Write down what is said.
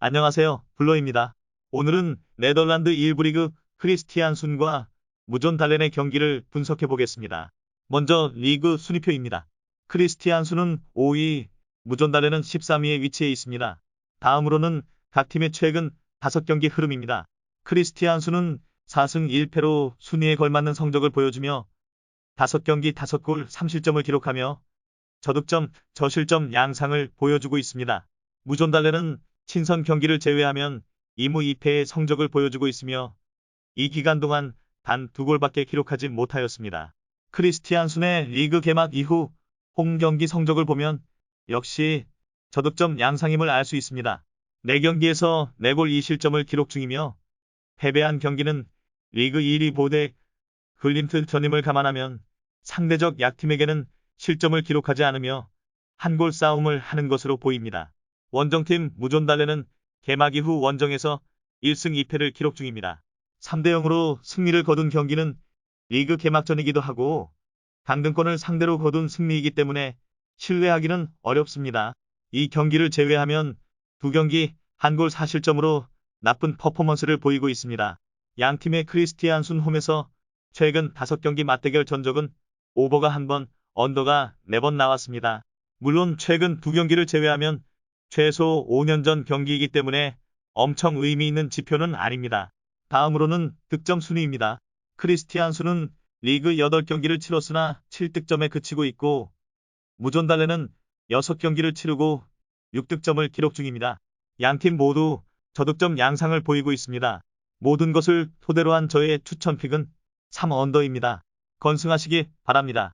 안녕하세요. 블러입니다. 오늘은 네덜란드 1부 리그 크리스티안 순과 무존 달렌의 경기를 분석해 보겠습니다. 먼저 리그 순위표입니다. 크리스티안 순은 5위, 무존 달렌은 13위에 위치해 있습니다. 다음으로는 각 팀의 최근 5경기 흐름입니다. 크리스티안 순은 4승 1패로 순위에 걸맞는 성적을 보여주며 5경기 5골 3실점을 기록하며 저득점, 저실점 양상을 보여주고 있습니다. 무존 달렌은 친선 경기를 제외하면 2무 2패의 성적을 보여주고 있으며 이 기간 동안 단 두 골밖에 기록하지 못하였습니다. 크리스티안 순의 리그 개막 이후 홈 경기 성적을 보면 역시 저득점 양상임을 알 수 있습니다. 4경기에서 4골 2실점을 기록 중이며 패배한 경기는 리그 1위 보대 글림트 전임을 감안하면 상대적 약팀에게는 실점을 기록하지 않으며 한 골 싸움을 하는 것으로 보입니다. 원정팀 무존달레는 개막 이후 원정에서 1승 2패를 기록 중입니다. 3대 0으로 승리를 거둔 경기는 리그 개막전이기도 하고 강등권을 상대로 거둔 승리이기 때문에 신뢰하기는 어렵습니다. 이 경기를 제외하면 두 경기 한 골 4실점으로 나쁜 퍼포먼스를 보이고 있습니다. 양 팀의 크리스티안 순 홈에서 최근 5경기 맞대결 전적은 오버가 1번, 언더가 4번 나왔습니다. 물론 최근 두 경기를 제외하면 최소 5년 전 경기이기 때문에 엄청 의미 있는 지표는 아닙니다. 다음으로는 득점 순위입니다. 크리스티안수는 리그 8경기를 치렀으나 7득점에 그치고 있고 무존달레는 6경기를 치르고 6득점을 기록 중입니다. 양팀 모두 저득점 양상을 보이고 있습니다. 모든 것을 토대로 한 저의 추천픽은 3언더입니다. 건승하시기 바랍니다.